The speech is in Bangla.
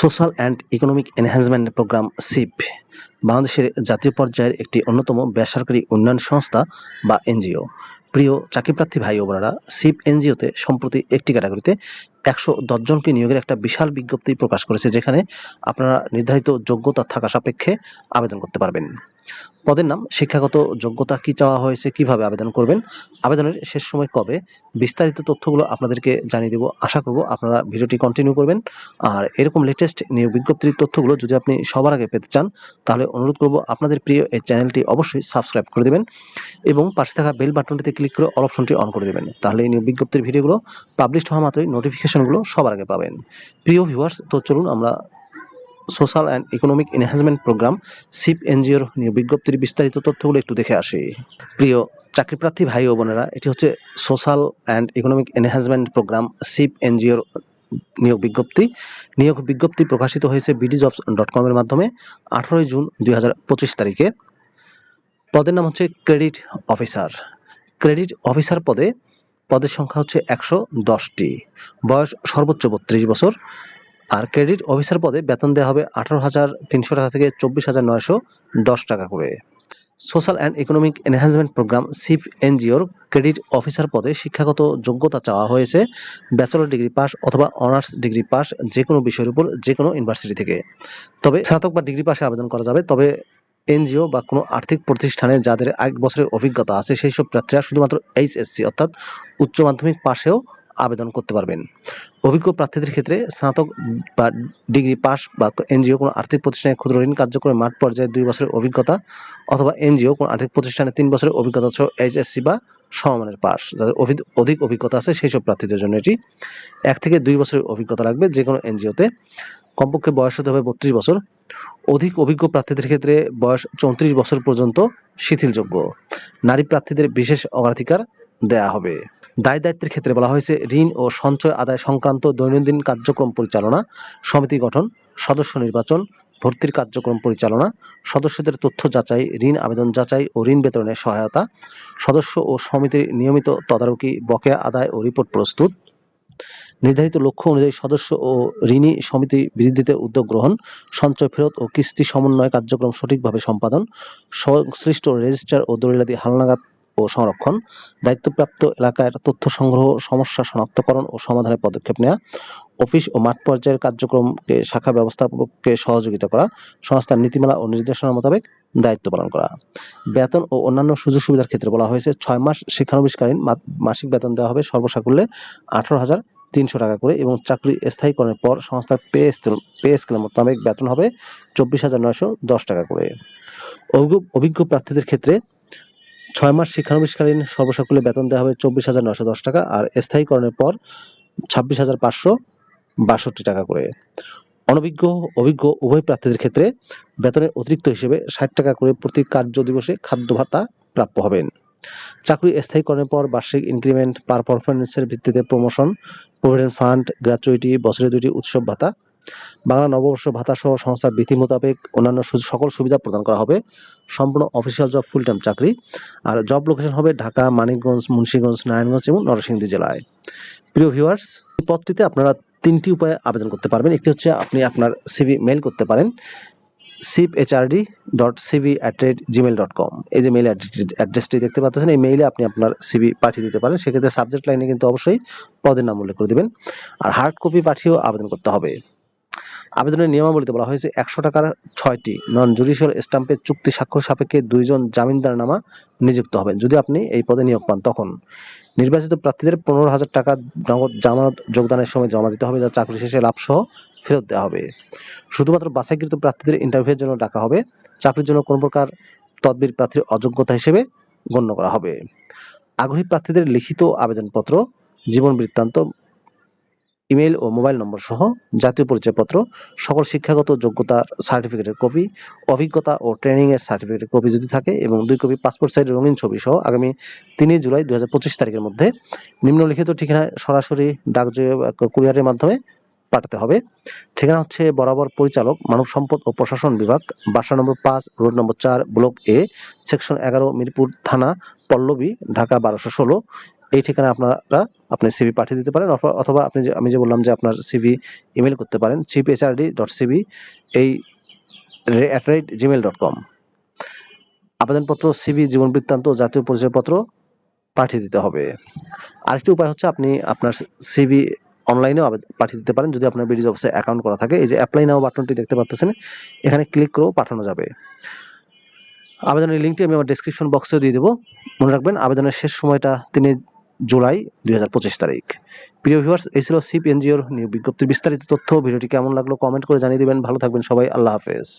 Social and economic enhancement programme SEEP, বাংলাদেশের জাতীয় পর্যায়ের একটি অন্যতম বেসরকারি উন্নয়ন সংস্থা বা এনজিও। প্রিয় চাকরিপ্রার্থী ভাই ও বোনেরা, সিপ এনজিওতে সম্প্রতি একটি ক্যাটাগরিতে একশো দশজনকে নিয়োগের একটা বিশাল বিজ্ঞপ্তি প্রকাশ করেছে, যেখানে আপনারা নির্ধারিত যোগ্যতা থাকা সাপেক্ষে আবেদন করতে পারবেন। পদের নাম, শিক্ষাগত যোগ্যতা কি চাওয়া হয়েছে, কীভাবে আবেদন করবেন, আবেদনের শেষ সময় কবে, বিস্তারিত তথ্যগুলো আপনাদেরকে জানিয়ে দেব। আশা করব আপনারা ভিডিওটি কন্টিনিউ করবেন। আর এরকম লেটেস্ট নিয়োগ বিজ্ঞপ্তির তথ্যগুলো যদি আপনি সবার আগে পেতে চান, তাহলে অনুরোধ করব আপনাদের প্রিয় এই চ্যানেলটি অবশ্যই সাবস্ক্রাইব করে দেবেন এবং পাশে থাকা বেল বাটনটিতে ক্লিক করে অল অপশনটি অন করে দেবেন। তাহলে এই নিয়োগ বিজ্ঞপ্তির ভিডিওগুলো পাবলিশ হওয়া মাত্রই নোটিফিকেশনগুলো সবার আগে পাবেন। প্রিয় ভিউয়ার্স তো চলুন আমরা social and economic enhancement programme SEEP এনজিওর বিজ্ঞপ্তির বিস্তারিত তথ্যগুলো একটু দেখে আসি। প্রিয় চাকরিপ্রার্থী ভাই ও বোনেরা, এটি হচ্ছে social and economic enhancement programme SEEP এনজিওর নিয়োগ বিজ্ঞপ্তি। নিয়োগ বিজ্ঞপ্তি প্রকাশিত হয়েছে বিডি জবস ডট কমের মাধ্যমে আঠারোই জুন দুই হাজার পঁচিশ তারিখে। পদের নাম হচ্ছে ক্রেডিট অফিসার ক্রেডিট অফিসার পদে, পদের সংখ্যা হচ্ছে একশো দশটি। বয়স সর্বোচ্চ বত্রিশ বছর। আর ক্রেডিট অফিসার পদে বেতন দেওয়া হবে আঠারো হাজার তিনশো টাকা থেকে চব্বিশ হাজার নয়শো দশ টাকা করে। Social and economic enhancement programme SEEP এনজিওর ক্রেডিট অফিসার পদে শিক্ষাগত যোগ্যতা চাওয়া হয়েছে, ব্যাচেলর ডিগ্রি পাস অথবা অনার্স ডিগ্রি পাস যে কোনো বিষয়ের উপর যে কোনো ইউনিভার্সিটি থেকে। তবে স্নাতক বা ডিগ্রি পাশে আবেদন করা যাবে, তবে এনজিও বা কোনো আর্থিক প্রতিষ্ঠানে যাদের এক বছরের অভিজ্ঞতা আছে সেই সব প্রার্থীরা শুধুমাত্র এইচএসসি অর্থাৎ উচ্চ মাধ্যমিক পাশেও আবেদন করতে পারবেন। অভিজ্ঞ প্রার্থীদের ক্ষেত্রে স্নাতক বা ডিগ্রি পাস বা এনজিও কোনো আর্থিক প্রতিষ্ঠানে ক্ষুদ্র ঋণ কার্যক্রমে মাঠ পর্যায়ে দুই বছরের অভিজ্ঞতা অথবা এনজিও কোনো আর্থিক প্রতিষ্ঠানে তিন বছরের অভিজ্ঞতা সহ এইচএসসি বা সমমানের পাস যাদের অধিক অভিজ্ঞতা আছে সেই সব প্রার্থীদের জন্য এটি এক থেকে দুই বছরের অভিজ্ঞতা লাগবে যে কোনো এনজিওতে। কমপক্ষে বয়স হতে হবে বত্রিশ বছর। অধিক অভিজ্ঞ প্রার্থীদের ক্ষেত্রে বয়স চৌত্রিশ বছর পর্যন্ত শিথিলযোগ্য। নারী প্রার্থীদের বিশেষ অগ্রাধিকার দেয়া হবে। দায় দায়িত্বের ক্ষেত্রে বলা হয়েছে, ঋণ ও সঞ্চয় আদায় সংক্রান্ত দৈনন্দিন কার্যক্রম পরিচালনা, সমিতি গঠন, সদস্য নির্বাচন, ভর্তির কার্যক্রম পরিচালনা, সদস্যদের তথ্য যাচাই, ঋণ আবেদন যাচাই ও ঋণ বিতরণে সহায়তা, সদস্য ও সমিতির নিয়মিত তদারকি, বকেয়া আদায় ও রিপোর্ট প্রস্তুত, নির্ধারিত লক্ষ্য অনুযায়ী সদস্য ও ঋণী সমিতি বৃদ্ধিতে উদ্যোগ গ্রহণ, সঞ্চয় ফেরত ও কিস্তি সমন্বয় কার্যক্রম সঠিকভাবে সম্পাদন, সংশ্লিষ্ট রেজিস্ট্রার ও দলিলাদি হালনাগাদ ও সংরক্ষণ, দায়িত্বপ্রাপ্ত এলাকার তথ্য সংগ্রহ, সমস্যা শনাক্তকরণ ও সমাধানের পদক্ষেপ নেওয়া অফিস ও মাঠ পর্যায়ের কার্যক্রমকে শাখা ব্যবস্থাপককে সহযোগিতা করা, সংস্থার নীতিমালা ও নির্দেশনা মোতাবেক দায়িত্ব পালন করা। বেতন ও অন্যান্য সুযোগ সুবিধার ক্ষেত্রে বলা হয়েছে, ছয় মাস শিক্ষানবিশকালীন মাসিক বেতন দেওয়া হবে সর্বসাকুল্যে আঠারো হাজার তিনশো টাকা করে এবং চাকরি স্থায়ীকরণের পর সংস্থার পে স্কেল পে স্কেল মোতাবেক বেতন হবে চব্বিশ হাজার নয়শো দশ টাকা করে। অভিজ্ঞ অভিজ্ঞ প্রার্থীদের ক্ষেত্রে ছয় মাস শিক্ষানবিশকালীন সর্বসাকুল্যে বেতন দেওয়া হবে চব্বিশ হাজার নশো দশ টাকা আর স্থায়ীকরণের পর ছাব্বিশ হাজার পাঁচশো বাষট্টি টাকা করে। অনভিজ্ঞ, অভিজ্ঞ উভয় প্রার্থীদের ক্ষেত্রে বেতনের অতিরিক্ত হিসেবে ষাট টাকা করে প্রতি কার্য দিবসে খাদ্য ভাতা প্রাপ্য হবেন। চাকরি স্থায়ীকরণের পর বার্ষিক ইনক্রিমেন্ট পার পারফরমেন্সের ভিত্তিতে প্রমোশন, প্রভিডেন্ট ফান্ড, গ্র্যাচুইটি, বছরে দুটি উৎসব ভাতা বাংলা নববর্ষ ভাতা সহ সংস্থার বিধি মোতাবেক অন্যান্য সকল সুবিধা প্রদান করা হবে। সম্পূর্ণ অফিসিয়াল জব ফুল টাইম চাকরি। আর জব লোকেশন হবে ঢাকা, মানিকগঞ্জ, মুন্সিগঞ্জ, নারায়ণগঞ্জ এবং নরসিংদী জেলায়। প্রিয় ভিউয়ার্স এই পদটিতে আপনারা তিনটি উপায়ে আবেদন করতে পারবেন। একটি হচ্ছে আপনি আপনার সিভি মেল করতে পারেন। Sip HRD dot CV at rate Gmail dot com এই যে মেল অ্যাড্রেসটি দেখতে পাচ্ছেন, এই মেইলে আপনি আপনার সিভি পাঠিয়ে দিতে পারেন। সেক্ষেত্রে সাবজেক্ট লাইনে কিন্তু অবশ্যই পদের নাম উল্লেখ করে দিবেন। আর হার্ড কপি পাঠিয়েও আবেদন করতে হবে। আবেদনের নিয়মাবলীতে বলা হয়েছে, একশো টাকার ছয়টি নন জুডিশিয়াল স্টাম্পের চুক্তি স্বাক্ষর সাপেক্ষে দুইজন জামিনদার নামা নিযুক্ত হবেন। যদি আপনি এই পদে নিয়োগ পান, তখন নির্বাচিত প্রার্থীদের পনেরো হাজার টাকা নগদ জামানত যোগদানের সময় জমা দিতে হবে, যা চাকরি শেষে লাভ সহ ফেরত দেওয়া হবে। শুধুমাত্র বাছাইকৃত প্রার্থীদের ইন্টারভিউয়ের জন্য ডাকা হবে। চাকরির জন্য কোনো প্রকার তদবির প্রার্থীর অযোগ্যতা হিসেবে গণ্য করা হবে। আগ্রহী প্রার্থীদের লিখিত আবেদনপত্র, জীবন বৃত্তান্ত ইমেল ও মোবাইল নম্বর সহ জাতীয় পরিচয়পত্র, সকল শিক্ষাগত যোগ্যতার সার্টিফিকেটের কপি, অভিজ্ঞতা ও ট্রেনিং এর সার্টিফিকেটের কপি যদি থাকে এবং দুই কপি পাসপোর্ট সাইজ রঙিন ছবি সহ আগামী তিনই জুলাই দু হাজার পঁচিশ তারিখের মধ্যে নিম্নলিখিত ঠিকানায় সরাসরি ডাকযোগে কুরিয়ারের মাধ্যমে পাঠাতে হবে। ঠিকানা হচ্ছে বরাবর পরিচালক, মানব সম্পদ ও প্রশাসন বিভাগ, বাসা নম্বর পাঁচ, রোড নম্বর চার, ব্লক এ, সেকশন এগারো, মিরপুর থানা, পল্লবী, ঢাকা বারোশো ষোলো। এই ঠিকানা আপনারা আপনি সিভি পাঠিয়ে দিতে পারেন, অথবা- আপনি আমি যে বললাম যে আপনার সিভি ইমেল করতে পারেন চিপ এইচআরডি ডট সিভি এই at rate Gmail dot com আবেদনপত্র সিভি জীবন বৃত্তান্ত, জাতীয় পরিচয়পত্র পাঠিয়ে দিতে হবে। আরেকটি উপায় হচ্ছে আপনি আপনার সিভি অনলাইনেও পাঠিয়ে দিতে পারেন, যদি আপনার বিডিজ অফিসে অ্যাকাউন্ট করা থাকে। এই যে অ্যাপ্লাই নাও বাটনটি দেখতে পাচ্ছেন, এখানে ক্লিক করেও পাঠানো যাবে। আবেদনের লিঙ্কটি আমি আমার ডেসক্রিপশন বক্সেও দিয়ে দেবো। মনে রাখবেন, আবেদনের শেষ সময়টা তিনি জুলাই দুই হাজার পঁচিশ তারিখ। প্রিয় ভিউয়ার্স এই ছিল সিপ এনজিওর বিজ্ঞপ্তির বিস্তারিত তথ্য। ভিডিওটি কেমন লাগল কমেন্ট করে জানিয়ে দিবেন। ভালো থাকবেন সবাই। আল্লাহ হাফেজ।